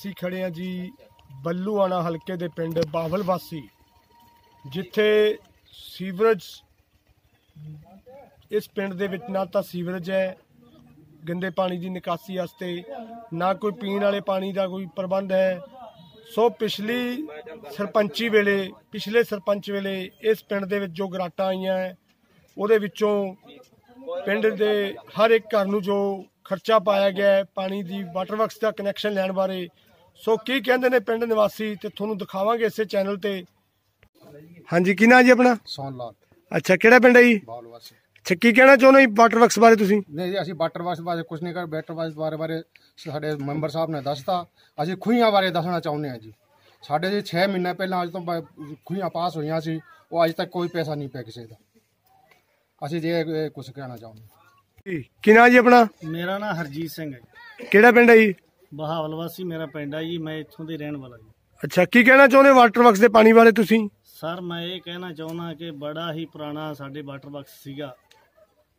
ਅਸੀਂ ਖੜੇ ਹਾਂ ਜੀ ਬੱਲੂਆਣਾ ਹਲਕੇ ਦੇ ਪਿੰਡ ਬਾਵਲ ਵਾਸੀ, ਜਿੱਥੇ ਸੀਵਰੇਜ ਇਸ ਪਿੰਡ ਦੇ ਵਿੱਚ ਨਾ ਤਾਂ ਸੀਵਰੇਜ ਹੈ, ਗੰਦੇ ਪਾਣੀ ਦੀ ਨਿਕਾਸੀ ਵਾਸਤੇ, ਨਾ ਕੋਈ ਪੀਣ ਵਾਲੇ ਪਾਣੀ ਦਾ ਕੋਈ ਪ੍ਰਬੰਧ ਹੈ। ਸੋ ਪਿਛਲੀ ਸਰਪੰਚੀ ਵੇਲੇ, ਪਿਛਲੇ ਸਰਪੰਚ ਵੇਲੇ ਇਸ ਪਿੰਡ ਦੇ ਵਿੱਚ ਜੋ ਗਰਾਟਾਂ ਆਈਆਂ ਹੈ, ਉਹਦੇ ਵਿੱਚੋਂ ਪਿੰਡ ਦੇ ਹਰ ਇੱਕ ਘਰ ਨੂੰ ਜੋ ਖਰਚਾ ਪਾਇਆ ਗਿਆ ਪਾਣੀ ਦੀ ਵਾਟਰ ਵਰਕਸ ਦਾ ਕਨੈਕਸ਼ਨ ਲੈਣ ਬਾਰੇ ਸੋ ਕੀ ਕਹਿੰਦੇ ਨੇ ਪਿੰਡ ਨਿਵਾਸੀ ਤੇ ਤੁਹਾਨੂੰ ਦਿਖਾਵਾਂਗੇ ਇਸੇ ਚੈਨਲ ਤੇ। ਹਾਂਜੀ ਕੀ ਨਾਂ ਜੀ ਆਪਣਾ? ਸੌਨ ਲਾਲ। ਅੱਛਾ ਕਿਹੜਾ ਪਿੰਡ ਹੈ ਜੀ? ਬਾਲ ਵਾਸੀ। ਅੱਛਾ ਕੀ ਕਹਿਣਾ ਚਾਹੁੰਦੇ ਹੋ ਵਾਟਰ ਵਰਕਸ ਬਾਰੇ ਤੁਸੀਂ? ਨਹੀਂ ਜੀ ਅਸੀਂ ਵਾਟਰ ਵਾਸ਼ ਬਾਰੇ ਕੁਝ ਨਹੀਂ ਕਰ ਬੈਟਰ ਵਾਸ਼ ਬਾਰੇ ਬਾਰੇ ਸਾਡੇ ਮੈਂਬਰ ਸਾਹਿਬ ਨੇ ਦੱਸਤਾ। ਅਸੀਂ ਖੂਹੀਆਂ ਬਾਰੇ ਦੱਸਣਾ ਚਾਹੁੰਦੇ ਹਾਂ ਜੀ। ਸਾਡੇ ਜੀ 6 ਮਹੀਨੇ ਪਹਿਲਾਂ ਅੱਜ ਤੋਂ ਬ- ਖੂਹੀਆਂ ਪਾਸ ਹੋਈਆਂ ਸੀ ਉਹ ਅੱਜ ਤੱਕ ਕੋਈ ਪੈਸਾ ਨਹੀਂ ਪਿਆ ਕਿਸੇ ਦਾ। ਅਸੀਂ ਜੇ ਕੁਝ ਕਹਿਣਾ ਚਾਹੁੰਦੇ ਕੀ ਨਾਂ ਜੀ ਆਪਣਾ? ਮੇਰਾ ਨਾਮ ਹਰਜੀਤ ਸਿੰਘ ਹੈ। ਜੀ। ਕਿਹੜਾ ਪਿੰਡ ਹੈ ਜੀ? ਬਹਾਵਲ ਵਾਸੀ ਮੇਰਾ ਪਿੰਡ ਹੈ ਜੀ ਮੈਂ ਇੱਥੋਂ ਦੇ ਰਹਿਣ ਵਾਲਾ ਜੀ। ਅੱਛਾ ਕੀ ਕਹਿਣਾ ਚਾਹੁੰਦੇ ਵਾਟਰ ਵਰਕਸ ਦੇ ਪਾਣੀ ਬਾਰੇ ਤੁਸੀਂ? ਸਰ ਮੈਂ ਇਹ ਕਹਿਣਾ ਚਾਹੁੰਦਾ ਕਿ ਬੜਾ ਹੀ ਪੁਰਾਣਾ ਸਾਡੇ ਵਾਟਰ ਬਾਕਸ ਸੀਗਾ।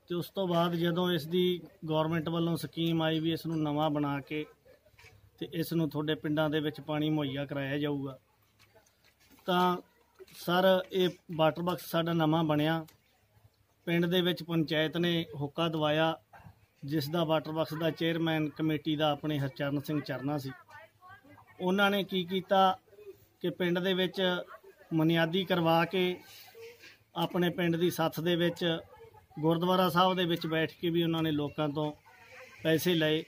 ਤੇ ਉਸ ਤੋਂ ਬਾਅਦ ਜਦੋਂ ਇਸ ਦੀ ਗਵਰਨਮੈਂਟ ਵੱਲੋਂ ਸਕੀਮ ਆਈ ਵੀ ਇਸ ਨੂੰ ਨਵਾਂ ਬਣਾ ਕੇ ਤੇ ਇਸ ਨੂੰ ਤੁਹਾਡੇ ਪਿੰਡਾਂ ਦੇ ਵਿੱਚ ਪਾਣੀ ਮੁਹੱਈਆ ਕਰਾਇਆ ਜਾਊਗਾ ਤਾਂ ਸਰ ਇਹ ਵਾਟਰ ਬਾਕਸ ਸਾਡਾ ਨਵਾਂ ਬਣਿਆ। ਪਿੰਡ ਦੇ ਵਿੱਚ ਪੰਚਾਇਤ ਨੇ ਹੁੱਕਾ ਦਵਾਇਆ। ਜਿਸ ਦਾ ਵਾਟਰ ਬਾਕਸ ਦਾ ਚੇਅਰਮੈਨ ਕਮੇਟੀ ਦਾ ਆਪਣੇ ਹਰਚਰਨ ਸਿੰਘ ਚਰਨਾ ਸੀ। ਉਹਨਾਂ ਨੇ ਕੀ ਕੀਤਾ ਕਿ ਪਿੰਡ ਦੇ ਵਿੱਚ ਮਨਿਆਦੀ ਕਰਵਾ ਕੇ ਆਪਣੇ ਪਿੰਡ ਦੀ ਸੱਥ ਦੇ ਵਿੱਚ ਗੁਰਦੁਆਰਾ ਸਾਹਿਬ ਦੇ ਵਿੱਚ ਬੈਠ ਕੇ ਵੀ ਉਹਨਾਂ ਨੇ ਲੋਕਾਂ ਤੋਂ ਪੈਸੇ ਲਏ।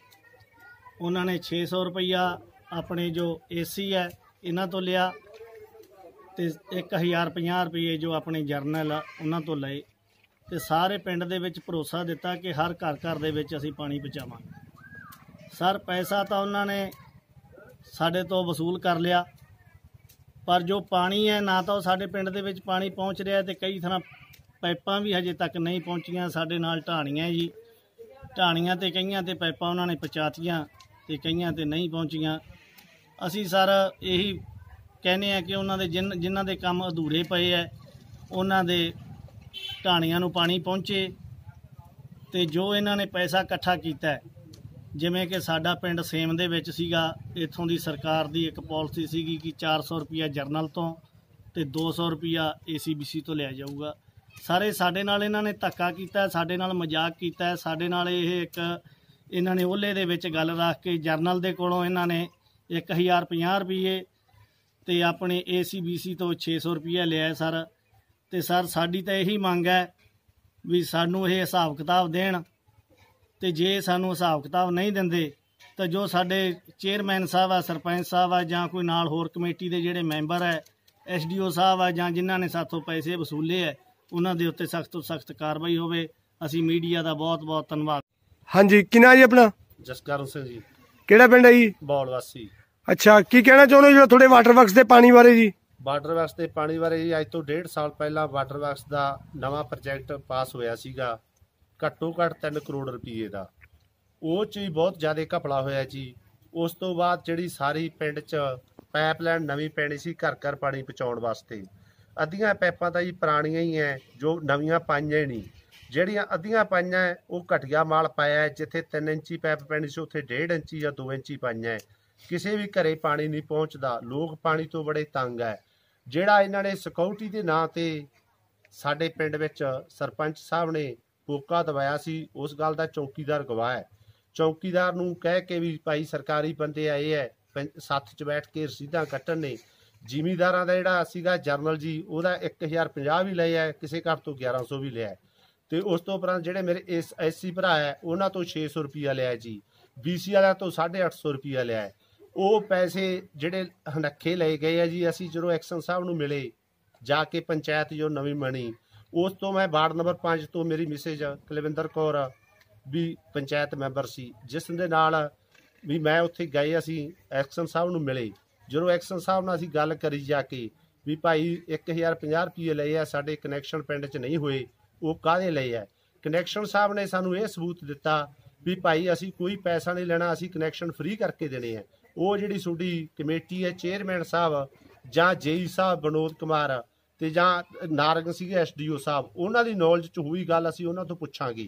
ਉਹਨਾਂ ਨੇ 600 ਰੁਪਈਆ ਆਪਣੇ ਜੋ ਏਸੀ ਹੈ, ਇਹਨਾਂ ਤੋਂ ਲਿਆ ਤੇ 1050 ਰੁਪਏ ਜੋ ਆਪਣੇ ਜਰਨਲ ਆ, ਉਹਨਾਂ ਤੋਂ ਲਏ। ਤੇ ਸਾਰੇ ਪਿੰਡ ਦੇ ਵਿੱਚ ਭਰੋਸਾ ਦਿੱਤਾ ਕਿ ਹਰ ਘਰ ਘਰ ਦੇ ਵਿੱਚ ਅਸੀਂ ਪਾਣੀ ਪਹੁੰਚਾਵਾਂਗੇ। ਸਰ, ਪੈਸਾ ਤਾਂ ਉਹਨਾਂ ਨੇ ਸਾਡੇ ਤੋਂ ਵਸੂਲ ਕਰ ਲਿਆ, ਪਰ ਜੋ ਪਾਣੀ ਹੈ, ਨਾ ਤਾਂ ਉਹ ਸਾਡੇ ਪਿੰਡ ਦੇ ਵਿੱਚ ਪਾਣੀ ਪਹੁੰਚ ਰਿਹਾ ਤੇ ਕਈ ਥਾਂ ਪਾਈਪਾਂ ਵੀ ਹਜੇ ਤੱਕ ਨਹੀਂ ਪਹੁੰਚੀਆਂ, ਸਾਡੇ ਨਾਲ ਢਾਣੀਆਂ ਜੀ। ਢਾਣੀਆਂ ਤੇ ਕਈਆਂ ਤੇ ਪਾਈਪਾਂ ਉਹਨਾਂ ਨੇ ਪਹੁੰਚਾਤੀਆਂ ਤੇ ਕਈਆਂ ਤੇ ਨਹੀਂ ਪਹੁੰਚੀਆਂ। ਅਸੀਂ ਸਰ ਇਹੀ ਕਹਿੰਦੇ ਆ ਕਿ ਉਹਨਾਂ ਦੇ ਜਿਨ, ਜਿਨ੍ਹਾਂ ਦੇ ਕੰਮ ਅਧੂਰੇ ਪਏ ਐ ਉਹਨਾਂ ਦੇ ਢਾਣੀਆਂ ਨੂੰ ਪਾਣੀ ਪਹੁੰਚੇ ਤੇ ਜੋ ਇਹਨਾਂ ਨੇ ਪੈਸਾ ਇਕੱਠਾ ਕੀਤਾ ਜਿਵੇਂ ਕਿ ਸਾਡਾ ਪਿੰਡ ਸੇਮ ਦੇ ਵਿੱਚ ਸੀਗਾ, ਇੱਥੋਂ ਦੀ ਸਰਕਾਰ ਦੀ ਇੱਕ ਪਾਲਿਸੀ ਸੀਗੀ ਕਿ 400 ਰੁਪਿਆ ਜਰਨਲ ਤੋਂ ਤੇ 200 ਰੁਪਿਆ ਏਸੀਬੀਸੀ ਤੋਂ ਲਿਆ ਜਾਊਗਾ। ਸਾਰੇ ਸਾਡੇ ਨਾਲ ਇਹਨਾਂ ਨੇ ਧੱਕਾ ਕੀਤਾ, ਸਾਡੇ ਨਾਲ ਮਜ਼ਾਕ ਕੀਤਾ, ਸਾਡੇ ਨਾਲ ਇਹ ਇੱਕ ਇਹਨਾਂ ਨੇ ਓਲੇ ਦੇ ਵਿੱਚ ਗੱਲ ਰੱਖ ਕੇ ਜਰਨਲ ਦੇ ਕੋਲੋਂ ਇਹਨਾਂ ਨੇ 1050 ਰੁਪਏ ਤੇ ਆਪਣੇ ਏਸੀਬੀਸੀ ਤੋਂ 600 ਰੁਪਏ ਲਿਆ ਸਰ। ਤੇ ਸਰ ਸਾਡੀ ਤਾਂ ਇਹੀ ਮੰਗ ਹੈ ਵੀ ਸਾਨੂੰ ਇਹ ਹਿਸਾਬ ਕਿਤਾਬ ਦੇਣ ਤੇ ਜੇ ਸਾਨੂੰ ਹਿਸਾਬ ਕਿਤਾਬ ਨਹੀਂ ਦਿੰਦੇ ਤਾਂ ਜੋ ਸਾਡੇ ਚੇਅਰਮੈਨ ਸਾਹਿਬ ਆ ਸਰਪੰਚ ਸਾਹਿਬ ਆ ਜਾਂ ਕੋਈ ਨਾਲ ਹੋਰ ਕਮੇਟੀ ਦੇ ਜਿਹੜੇ ਮੈਂਬਰ ਹੈ ਐਸਡੀਓ ਸਾਹਿਬ ਆ ਜਾਂ ਜਿਨ੍ਹਾਂ ਨੇ ਸਾਥੋਂ ਪੈਸੇ ਵਸੂਲੇ ਹੈ ਉਹਨਾਂ ਦੇ ਉੱਤੇ ਸਖਤ ਤੋਂ ਸਖਤ ਕਾਰਵਾਈ ਹੋਵੇ। ਅਸੀਂ ਮੀਡੀਆ ਦਾ ਬਹੁਤ ਬਹੁਤ ਧੰਨਵਾਦ। ਹਾਂਜੀ ਕੀ ਨਾਂ ਜੀ ਆਪਣਾ? ਜਸਕਰਨ ਸਿੰਘ ਜੀ। ਕਿਹੜਾ ਪਿੰਡ ਹੈ ਜੀ? ਬੌਲ ਵਾਸੀ ਅੱਛਾ ਕੀ ਕਹਿਣਾ ਚਾਹੁੰਦੇ ਹੋ ਜਿਹੜਾ ਤੁਹਾਡੇ ਵਾਟਰ ਵਰਕਸ ਦੇ ਪਾਣੀ ਬਾਰੇ ਜੀ? ਵਾਟਰ ਵਰਕਸ ਦੇ ਪਾਣੀ ਬਾਰੇ ਜੀ ਅੱਜ ਤੋਂ 1.5 ਸਾਲ ਪਹਿਲਾਂ ਵਾਟਰ ਵਰਕਸ ਦਾ ਨਵਾਂ ਪ੍ਰੋਜੈਕਟ ਪਾਸ ਹੋਇਆ ਸੀਗਾ, ਘੱਟੋ ਘੱਟ 3 ਕਰੋੜ ਰੁਪਏ ਦਾ। ਉਹ ਚ ਵੀ ਬਹੁਤ ਜ਼ਿਆਦਾ ਘਪਲਾ ਹੋਇਆ ਜੀ। ਉਸ ਤੋਂ ਬਾਅਦ ਜਿਹੜੀ ਸਾਰੀ ਪਿੰਡ ਚ ਪਾਈਪਲਾਈਨ ਨਵੀਂ ਪੈਣੀ ਸੀ ਘਰ ਘਰ ਪਾਣੀ ਪਹੁੰਚਾਉਣ ਵਾਸਤੇ। ਅੱਧੀਆਂ ਪਾਈਪਾਂ ਤਾਂ ਜੀ ਪੁਰਾਣੀਆਂ ਹੀ ਐ, ਜੋ ਨਵੀਆਂ ਪਾਈਆਂ ਹੀ ਨਹੀਂ। ਜਿਹੜੀਆਂ ਅੱਧੀਆਂ ਪਾਈਆਂ ਉਹ ਘਟੀਆ ਮਾਲ ਪਾਇਆ ਜਿੱਥੇ 3 ਇੰਚੀ ਪਾਈਪ ਪੈਣੀ ਸੀ, ਉੱਥੇ 1.5 ਇੰਚੀ ਜਾਂ 2 ਇੰਚੀ ਪਾਈਆਂ ਕਿਸੇ ਵੀ ਘਰੇ ਪਾਣੀ ਨਹੀਂ ਪਹੁੰਚਦਾ। ਲੋਕ ਪਾਣੀ ਤੋਂ ਬੜੇ ਤੰਗ ਹੈ ਜਿਹੜਾ ਇਹਨਾਂ ਨੇ ਸਿਕਿਉਰਿਟੀ ਦੇ ਨਾਂ ਤੇ ਸਾਡੇ ਪਿੰਡ ਵਿੱਚ ਸਰਪੰਚ ਸਾਹਿਬ ਨੇ ਪੋਕਾ ਦਵਾਇਆ ਸੀ ਉਸ ਗੱਲ ਦਾ ਚੌਕੀਦਾਰ ਗਵਾਹ ਹੈ। ਚੌਕੀਦਾਰ ਨੂੰ ਕਹਿ ਕੇ ਵੀ ਭਾਈ ਸਰਕਾਰੀ ਬੰਦੇ ਆਏ ਹੈ ਪੰ- ਸੱਥ 'ਚ ਬੈਠ ਕੇ ਰਸੀਦਾਂ ਕੱਟਣ ਨੇ। ਜ਼ਿਮੀਦਾਰਾਂ ਦਾ ਜਿਹੜਾ ਸੀਗਾ ਜਰਨਲ ਜੀ ਉਹਦਾ 1050 ਵੀ ਲਿਆ ਹੈ, ਕਿਸੇ ਘਰ ਤੋਂ 1100 ਵੀ ਲਿਆ ਹੈ। ਤੇ ਉਸ ਤੋਂ ਉਪਰੰਤ ਜਿਹੜੇ ਮੇਰੇ ਇਸ ਐਸਸੀ ਭਰਾ ਹੈ ਉਹਨਾਂ ਤੋਂ 600 ਰੁਪਿਆ ਲਿਆ ਹੈ ਜੀ ਬੀਸੀ ਵਾਲਿਆਂ ਤੋਂ 850 ਰੁਪਿਆ ਲਿਆ ਉਹ ਪੈਸੇ ਜਿਹੜੇ ਹਨੱਖੇ ਲਏ ਗਏ ਆ ਜੀ, ਅਸੀਂ ਜਦੋਂ ਐਕਸ਼ਨ ਸਾਹਿਬ ਨੂੰ ਮਿਲੇ, ਜਾ ਕੇ ਪੰਚਾਇਤ ਜੋ ਨਵੀਂ ਬਣੀ, ਉਸ ਤੋਂ ਮੈਂ ਵਾਰਡ ਨੰਬਰ 5 ਤੋਂ ਮੇਰੀ ਮਿਸੇਜ ਕੁਲਵਿੰਦਰ ਕੌਰ ਵੀ ਪੰਚਾਇਤ ਮੈਂਬਰ ਸੀ, ਜਿਸ ਦੇ ਨਾਲ ਵੀ ਮੈਂ ਉੱਥੇ ਗਏ ਅਸੀਂ, ਐਕਸ਼ਨ ਸਾਹਿਬ ਨੂੰ ਮਿਲੇ। ਜਦੋਂ ਐਕਸ਼ਨ ਸਾਹਿਬ ਨਾਲ ਅਸੀਂ ਗੱਲ ਕਰੀ ਜਾ ਕੇ ਵੀ ਭਾਈ 1050 ਰੁਪਏ ਲਏ ਆ, ਸਾਡੇ ਕਨੈਕਸ਼ਨ ਪਿੰਡ 'ਚ ਨਹੀਂ ਹੋਏ, ਉਹ ਕਾਹਦੇ ਲਏ ਆ? ਕਨੈਕਸ਼ਨ ਸਾਹਿਬ ਨੇ ਸਾਨੂੰ ਇਹ ਸਬੂਤ ਦਿੱਤਾ ਵੀ ਭਾਈ ਅਸੀਂ ਕੋਈ ਪੈਸਾ ਨਹੀਂ ਲੈਣਾ, ਅਸੀਂ ਕਨੈਕਸ਼ਨ ਫ੍ਰੀ ਕਰਕੇ ਦੇਣੇ ਆ। ਉਹ ਜਿਹੜੀ ਤੁਹਾਡੀ ਕਮੇਟੀ ਹੈ ਚੇਅਰਮੈਨ ਸਾਹਿਬ ਜਾਂ ਜੇਈ ਸਾਹਿਬ, ਵਿਨੋਦ ਕੁਮਾਰ ਤੇ ਜਾਂ ਨਾਰਗ ਸੀਗੇ ਐਸਡੀਓ ਸਾਹਿਬ, ਉਹਨਾਂ ਦੀ ਨੌਲੇਜ ਚ ਹੋਈ ਗੱਲ ਅਸੀਂ ਉਹਨਾਂ ਤੋਂ ਪੁੱਛਾਂਗੇ।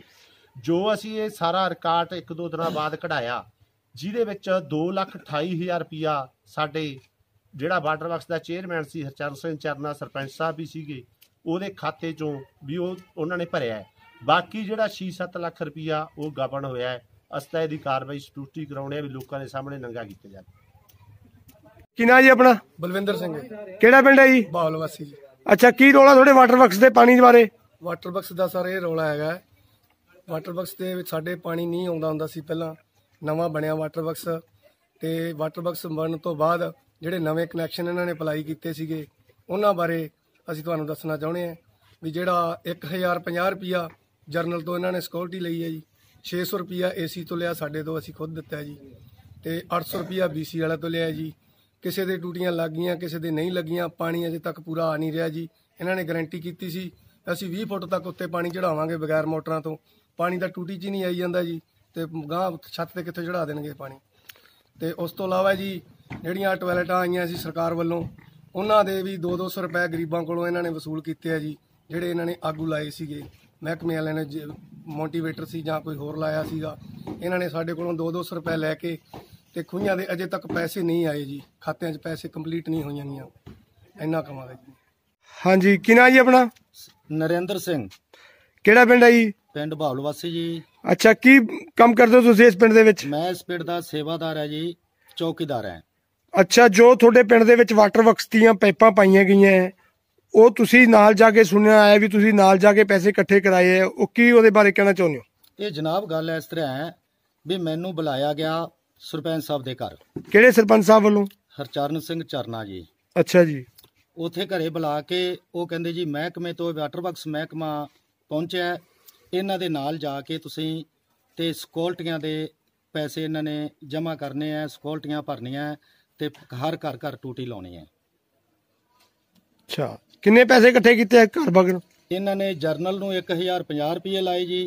ਜੋ ਅਸੀਂ ਇਹ ਸਾਰਾ ਰਿਕਾਰਡ ਇੱਕ ਦੋ ਦਿਨਾਂ ਬਾਅਦ ਕਢਾਇਆ, ਜਿਹਦੇ ਵਿੱਚ 228000 ਰੁਪਇਆ ਸਾਡੇ ਜਿਹੜਾ ਵਾਟਰ ਵਰਕਸ ਦਾ ਚੇਅਰਮੈਨ ਸੀ, ਹਰਚਰਨ ਸਿੰਘ ਚਰਨਾ, ਸਰਪੰਚ ਸਾਹਿਬ ਵੀ ਸੀਗੇ, ਉਹਦੇ ਖਾਤੇ ਚੋਂ ਵੀ ਉਹ, ਉਹਨਾਂ ਨੇ ਭਰਿਆ ਹੈ। ਬਾਕੀ ਜਿਹੜਾ 6-7 ਲੱਖ ਰੁਪਇਆ ਉਹ ਗਬਨ ਹੋਇਆ ਹੈ। ਅਸਤਾ ਇਹਦੀ ਕਾਰਵਾਈ ਸਟੂਟੀ ਕਰਾਉਣੇ ਆ ਵੀ ਲੋਕਾਂ ਦੇ ਸਾਹਮਣੇ ਨੰਗਾ ਕੀਤਾ ਜਾਵੇ ਕੀ ਨਾਂ ਜੀ ਆਪਣਾ? ਬਲਵਿੰਦਰ ਸਿੰਘ ਕਿਹੜਾ ਪਿੰਡ ਹੈ ਜੀ? ਬਾਹਲ ਵਾਸੀ ਜੀ। ਅੱਛਾ ਕੀ ਰੋਲਾ ਤੁਹਾਡੇ ਵਾਟਰ ਵਰਕਸ ਦੇ ਪਾਣੀ ਦੇ ਬਾਰੇ? ਵਾਟਰ ਬਕਸ ਦਾ ਸਰ ਇਹ ਰੌਲਾ ਹੈਗਾ। ਵਾਟਰ ਬਕਸ ਦੇ ਵਿੱਚ ਸਾਡੇ ਪਾਣੀ ਨਹੀਂ ਆਉਂਦਾ ਹੁੰਦਾ ਸੀ ਪਹਿਲਾਂ। ਨਵਾਂ ਬਣਿਆ ਵਾਟਰ ਬਕਸ ਤੇ ਵਾਟਰ ਬਕਸ ਬਣਨ ਤੋਂ ਬਾਅਦ ਜਿਹੜੇ ਨਵੇਂ ਕਨੈਕਸ਼ਨ ਇਹਨਾਂ ਨੇ ਅਪਲਾਈ ਕੀਤੇ ਸੀਗੇ ਉਹਨਾਂ ਬਾਰੇ ਅਸੀਂ ਤੁਹਾਨੂੰ ਦੱਸਣਾ ਚਾਹੁੰਦੇ ਹਾਂ ਵੀ ਜਿਹੜਾ 1050 ਰੁਪਿਆ ਜਰਨਲ ਤੋਂ ਇਹਨਾਂ ਨੇ ਸਿਕਿਉਰਿਟੀ ਲਈ ਹੈ ਜੀ। 600 ਰੁਪਿਆ ਏਸੀ ਤੋਂ ਲਿਆ, ਸਾਡੇ ਤੋਂ ਅਸੀਂ ਖੁਦ ਦਿੱਤਾ ਹੈ ਜੀ। ਤੇ 800 ਰੁਪਿਆ ਬੀਸੀ ਵਾਲਾ ਤੋਂ ਲਿਆ ਜੀ। ਕਿਸੇ ਦੇ ਟੂਟੀਆਂ ਲੱਗ ਗਈਆਂ, ਕਿਸੇ ਦੇ ਨਹੀਂ ਲੱਗੀਆਂ, ਪਾਣੀ ਅਜੇ ਤੱਕ ਪੂਰਾ ਆ ਨਹੀਂ ਰਿਹਾ ਜੀ। ਇਹਨਾਂ ਨੇ ਗਾਰੰਟੀ ਕੀਤੀ ਸੀ, ਅਸੀਂ 20 ਫੁੱਟ ਤੱਕ ਉੱਤੇ ਪਾਣੀ ਚੜਾਵਾਂਗੇ ਬਗੈਰ ਮੋਟਰਾਂ ਤੋਂ। ਪਾਣੀ ਦਾ ਟੂਟੀ 'ਚ ਹੀ ਨਹੀਂ ਆਈ ਜਾਂਦਾ ਜੀ, ਤੇ ਗਾਂ ਛੱਤ ਤੇ ਕਿੱਥੇ ਚੜਾ ਦੇਣਗੇ ਪਾਣੀ। ਤੇ ਉਸ ਤੋਂ ਇਲਾਵਾ ਜੀ, ਜਿਹੜੀਆਂ ਟਾਇਲਟਾਂ ਆਈਆਂ ਸੀ ਸਰਕਾਰ ਵੱਲੋਂ, ਉਹਨਾਂ ਦੇ ਵੀ 2-200 ਰੁਪਏ ਗਰੀਬਾਂ ਕੋਲੋਂ ਇਹਨਾਂ ਨੇ ਵਸੂਲ ਕੀਤੇ ਆ ਜੀ, ਜਿਹੜੇ ਇਹਨਾਂ ਨੇ ਆਗੂ ਲਾਏ ਸੀਗੇ। ਮਹਿਕਮੇ ਵਾਲਿਆਂ ਨੇ ਮੋਟੀਵੇਟਰ ਸੀ ਜਾਂ ਕੋਈ ਹੋਰ ਲਾਇਆ ਸੀਗਾ ਇਹਨਾਂ ਨੇ ਸਾਡੇ ਕੋਲੋਂ 2-200 ਰੁਪਏ ਲੈ ਕੇ ਤੇ ਖੂਹਾਂ ਦੇ ਅਜੇ ਤੱਕ ਪੈਸੇ ਨਹੀਂ ਆਏ ਜੀ। ਖਾਤਿਆਂ 'ਚ ਪੈਸੇ ਕੰਪਲੀਟ ਨਹੀਂ ਹੋਈਆਂ ਗੀਆਂ ਇੰਨਾ ਕਮਾਵੇ ਜੀ ਹਾਂਜੀ ਕੀ ਨਾਂ ਜੀ ਆਪਣਾ? ਨਰਿੰਦਰ ਸਿੰਘ। ਕਿਹੜਾ ਪਿੰਡ ਹੈ ਜੀ? ਪਿੰਡ ਬਾਵਲ ਵਾਸੀ ਜੀ। ਅੱਛਾ ਕੀ ਕੰਮ ਕਰਦੇ ਹੋ ਤੁਸੀਂ ਇਸ ਪਿੰਡ ਦੇ ਵਿੱਚ? ਮੈਂ ਇਸ ਪਿੰਡ ਦਾ ਸੇਵਾਦਾਰ ਹੈ ਜੀ ਚੌਕੀਦਾਰ ਹੈ। ਅੱਛਾ ਜੋ ਤੁਹਾਡੇ ਪਿੰਡ ਦੇ ਵਿੱਚ ਵਾਟਰ ਵਰਕਸ ਦੀਆਂ ਪਾਈਪਾਂ ਪਾਈਆਂ ਗਈਆਂ ਹੈ, ਉਹ ਤੁਸੀਂ ਨਾਲ ਜਾ ਕੇ ਸੁਣਿਆ ਆਇਆ ਵੀ ਤੁਸੀਂ ਨਾਲ ਜਾ ਕੇ ਪੈਸੇ ਇਕੱਠੇ ਕਰਾਏ ਹੈ। ਉਹ ਕੀ ਉਹਦੇ ਬਾਰੇ ਕਹਿਣਾ ਚਾਹੁੰਦੇ ਹੋ? ਇਹ ਜਨਾਬ ਗੱਲ ਇਸ ਤਰ੍ਹਾਂ ਹੈ ਵੀ ਮੈਨੂੰ ਬੁਲਾਇਆ ਗਿਆ ਸਰਪੰਚ ਸਾਹਿਬ ਦੇ ਘਰ। ਕਿਹੜੇ ਸਰਪੰਚ ਸਾਹਿਬ ਵੱਲੋਂ? ਹਰਚਰਨ ਸਿੰਘ ਚਰਨਾ ਜੀ। ਅੱਛਾ ਜੀ। ਉਥੇ ਘਰੇ ਬੁਲਾ ਕੇ ਉਹ ਕਹਿੰਦੇ ਜੀ ਮਹਿਕਮੇ ਤੋਂ ਵਾਟਰ ਵਰਕਸ ਮਹਿਕਮਾ ਪਹੁੰਚਿਆ। ਇਹਨਾਂ ਦੇ ਨਾਲ ਜਾ ਕੇ ਤੁਸੀਂ ਤੇ ਸਕਿਉਰਟੀਆਂ ਦੇ ਪੈਸੇ ਇਹਨਾਂ ਨੇ ਜਮ੍ਹਾਂ ਕਰਨੇ ਆ ਸਕਿਉਰਟੀਆਂ ਭਰਨੀਆਂ ਤੇ ਹਰ ਘਰ ਘਰ ਟੂਟੀ ਲਾਉਣੀ ਹੈ। ਅੱਛਾ। ਕਿੰਨੇ ਪੈਸੇ ਇਕੱਠੇ ਕੀਤੇ ਆ ਘਰ ਬਗਰ ਇਹਨਾਂ ਨੇ ਜਰਨਲ ਨੂੰ 1050 ਰੁਪਏ ਲਾਏ ਜੀ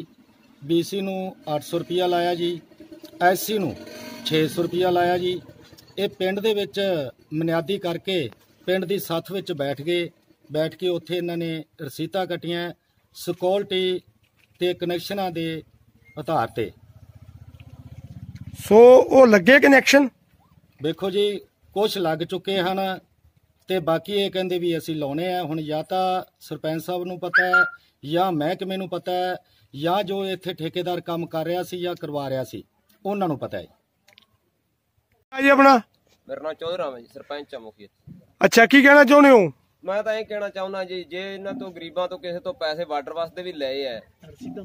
ਬੀਸੀ ਨੂੰ 800 ਰੁਪਿਆ ਲਾਇਆ ਜੀ ਐਸਸੀ ਨੂੰ 600 ਰੁਪਿਆ ਲਾਇਆ ਜੀ। ਇਹ ਪਿੰਡ ਦੇ ਵਿੱਚ ਮਨਿਆਦੀ ਕਰਕੇ ਪਿੰਡ ਦੀ ਸੱਥ ਵਿੱਚ ਬੈਠ ਗਏ ਬੈਠ ਕੇ ਉੱਥੇ ਇਹਨਾਂ ਨੇ ਰਸੀਤਾਂ ਕੱਟੀਆਂ ਸਿਕਿਉਰਿਟੀ ਤੇ ਕਨੈਕਸ਼ਨਾਂ ਦੇ ਆਧਾਰ ਤੇ। ਸੋ ਉਹ ਲੱਗੇ ਕਨੈਕਸ਼ਨ ਵੇਖੋ ਜੀ ਕੁਝ ਲੱਗ ਚੁੱਕੇ ਹਨ। ਤੇ ਬਾਕੀ ਇਹ ਕਹਿੰਦੇ ਵੀ ਅਸੀਂ ਲਾਉਣੇ ਆ। ਹੁਣ ਜਾਂ ਤਾਂ ਸਰਪੰਚ ਸਾਹਿਬ ਨੂੰ ਪਤਾ ਹੈ ਜਾਂ ਮਹਿਕਮੇ ਨੂੰ ਪਤਾ ਹੈ ਜਾਂ ਜੋ ਇੱਥੇ ਠੇਕੇਦਾਰ ਕੰਮ ਕਰ ਰਿਹਾ ਸੀ ਜਾਂ ਕਰਵਾ ਰਿਹਾ ਸੀ ਉਹਨਾਂ ਨੂੰ ਪਤਾ ਹੈ ਆ ਜੀ ਆਪਣਾ। ਮੇਰਾ ਨਾਮ ਚੌਧਰੀ ਰਾਮ ਹੈ ਜੀ ਸਰਪੰਚ ਆ ਮੁਖੀ। ਅੱਛਾ ਕੀ ਕਹਿਣਾ ਚਾਹੁੰਦੇ ਹੋ? ਮੈਂ ਤਾਂ ਇਹ ਕਹਿਣਾ ਚਾਹੁੰਦਾ ਜੀ ਜੇ ਇਹਨਾਂ ਤੋਂ ਗਰੀਬਾਂ ਤੋਂ ਕਿਸੇ ਤੋਂ ਪੈਸੇ ਵਾਟਰ ਵਾਸਤੇ ਵੀ ਲਏ ਐ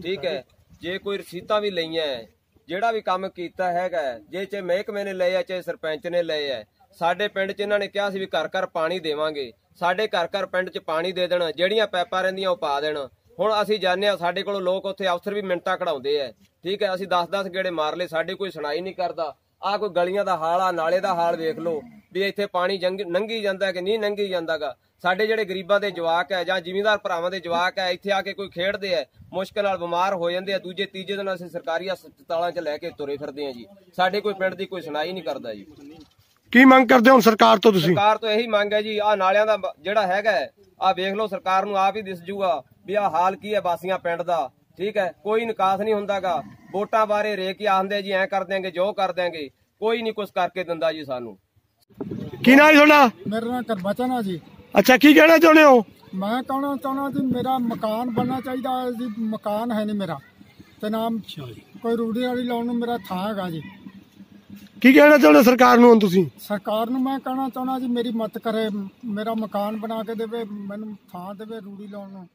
ਠੀਕ ਹੈ ਜੇ ਕੋਈ ਰਸੀਤਾਂ ਵੀ ਲਈਆਂ ਹੈ, ਜਿਹੜਾ ਵੀ ਕੰਮ ਕੀਤਾ ਹੈਗਾ ਜੇ ਚਾਹੇ ਮਹਿਕਮੇ ਨੇ ਲਏ ਆ ਚਾਹੇ ਸਰਪੰਚ ਨੇ ਲਏ ਆ ਸਾਡੇ ਪਿੰਡ 'ਚ ਇਹਨਾਂ ਨੇ ਕਿਹਾ ਸੀ ਵੀ ਘਰ ਘਰ ਪਾਣੀ ਦੇਵਾਂਗੇ। ਸਾਡੇ ਘਰ ਘਰ ਪਿੰਡ 'ਚ ਪਾਣੀ ਦੇ ਦੇਣ, ਜਿਹੜੀਆਂ ਪੈਪਾਂ ਰਹਿੰਦੀਆਂ ਉਹ ਪਾ ਦੇਣ। ਹੁਣ ਅਸੀਂ ਜਾਣਦੇ ਆ ਸਾਡੇ ਕੋਲੋਂ ਲੋਕ ਉੱਥੇ ਅਫਸਰ ਵੀ ਮਿੰਟਾਂ ਕਢਾਉਂਦੇ ਐ ਠੀਕ ਹੈ, ਅਸੀਂ 10-10 ਗੇੜੇ ਮਾਰ ਲਏ, ਸਾਡੇ ਕੋਈ ਸੁਣਾਈ ਨਹੀਂ ਕਰਦਾ। ਆ ਕੋਈ ਗਲੀਆਂ ਦਾ ਹਾਲ ਆ ਨਾਲੇ ਦਾ ਹਾਲ ਵੇਖ ਲਓ ਵੀ ਇੱਥੇ ਪਾਣੀ ਜੰਗ- ਲੰਘੀ ਜਾਂਦਾ ਕਿ ਨਹੀਂ ਲੰਘੀ ਜਾਂਦਾਗਾ। ਸਾਡੇ ਜਿਹੜੇ ਗਰੀਬਾਂ ਦੇ ਜਵਾਕ ਹੈ ਜਾਂ ਜ਼ਿਮੀਂਦਾਰ ਭਰਾਵਾਂ ਦੇ ਜਵਾਕ ਹੈ, ਇੱਥੇ ਆ ਕੇ ਕੋਈ ਖੇਡਦੇ ਹੈ, ਮੁਸ਼ਕਲ ਨਾਲ ਬਿਮਾਰ ਹੋ ਜਾਂਦੇ ਆ, ਦੂਜੇ ਤੀਜੇ ਦਿਨ ਅਸੀਂ ਸਰਕਾਰੀ ਹਸਪਤਾਲਾਂ 'ਚ ਲੈ ਕੇ ਤੁਰੇ ਫਿਰਦੇ ਆ ਜੀ। ਸਾਡੇ ਕੋਈ ਪਿੰਡ ਦੀ ਕੋਈ ਸੁਣਾਈ ਨਹੀਂ ਕਰਦਾ ਜੀ। ਕੀ ਮੰਗ ਕਰਦੇ ਹੋ ਹੁਣ ਸਰਕਾਰ ਤੋਂ ਤੁਸੀਂ? ਸਰਕਾਰ ਤੋਂ ਇਹੀ ਮੰਗ ਹੈ ਜੀ ਆ ਨਾਲਿਆਂ ਦਾ ਬ- ਜਿਹੜਾ ਹੈਗਾ ਆ ਵੇਖ ਲਓ ਸਰਕਾਰ ਨੂੰ ਆਪ ਹੀ ਦਿਸ ਜੂਗਾ ਵੀ ਆ ਹਾਲ ਕੀ ਹੈ ਬਾਸੀਆਂ ਪਿੰਡ ਦਾ। ਠੀਕ ਹੈ ਕੋਈ ਨਿਕਾਸ ਨਹੀਂ ਹੁੰਦਾਗਾ। ਵੋਟਾਂ ਬਾਰੇ ਰੇ ਕੀ ਆਂਦੇ ਜੀ ਐ ਕਰ ਦਿਆਂਗੇ ਜੋ ਕਰ ਦਿਆਂਗੇ ਕੋਈ ਨਹੀਂ ਕੁਝ ਕਰਕੇ ਦਿੰਦਾ ਜੀ ਸਾਨੂੰ। ਕੀ ਨਾਂ ਜੀ ਤੁਹਾਡਾ? ਮੇਰਾ ਨਾਮ ਕਰਬਚਨ ਆ ਜੀ। ਅੱਛਾ ਕੀ ਕਹਿਣਾ ਚਾਹੁੰਦੇ ਹੋ? ਮੈਂ ਕਹਿਣਾ ਚਾਹਣਾ ਜੀ ਮੇਰਾ ਮਕਾਨ ਬਣਨਾ ਚਾਹੀਦਾ ਹੈ ਜੀ ਮਕਾਨ ਹੈ ਨਹੀਂ ਮੇਰਾ। ਤੇ ਨਾਮ ਕੋਈ ਰੂੜੀ ਵਾਲੀ ਲਾਉਣ ਨੂੰ ਮੇਰਾ ਥਾਂ ਹੈਗਾ ਜੀ। ਕੀ ਕਹਿਣਾ ਚਾਹੁੰਦੇ ਸਰਕਾਰ ਨੂੰ ਹੁਣ ਤੁਸੀਂ? ਸਰਕਾਰ ਨੂੰ ਮੈਂ ਕਹਿਣਾ ਚਾਹੁੰਦਾ ਜੀ, ਮੇਰੀ ਮਦਦ ਕਰੇ, ਮੇਰਾ ਮਕਾਨ ਬਣਾ ਕੇ ਦੇਵੇ, ਮੈਨੂੰ ਥਾਂ ਦੇਵੇ ਰੂੜੀ ਲਾਉਣ ਨੂੰ।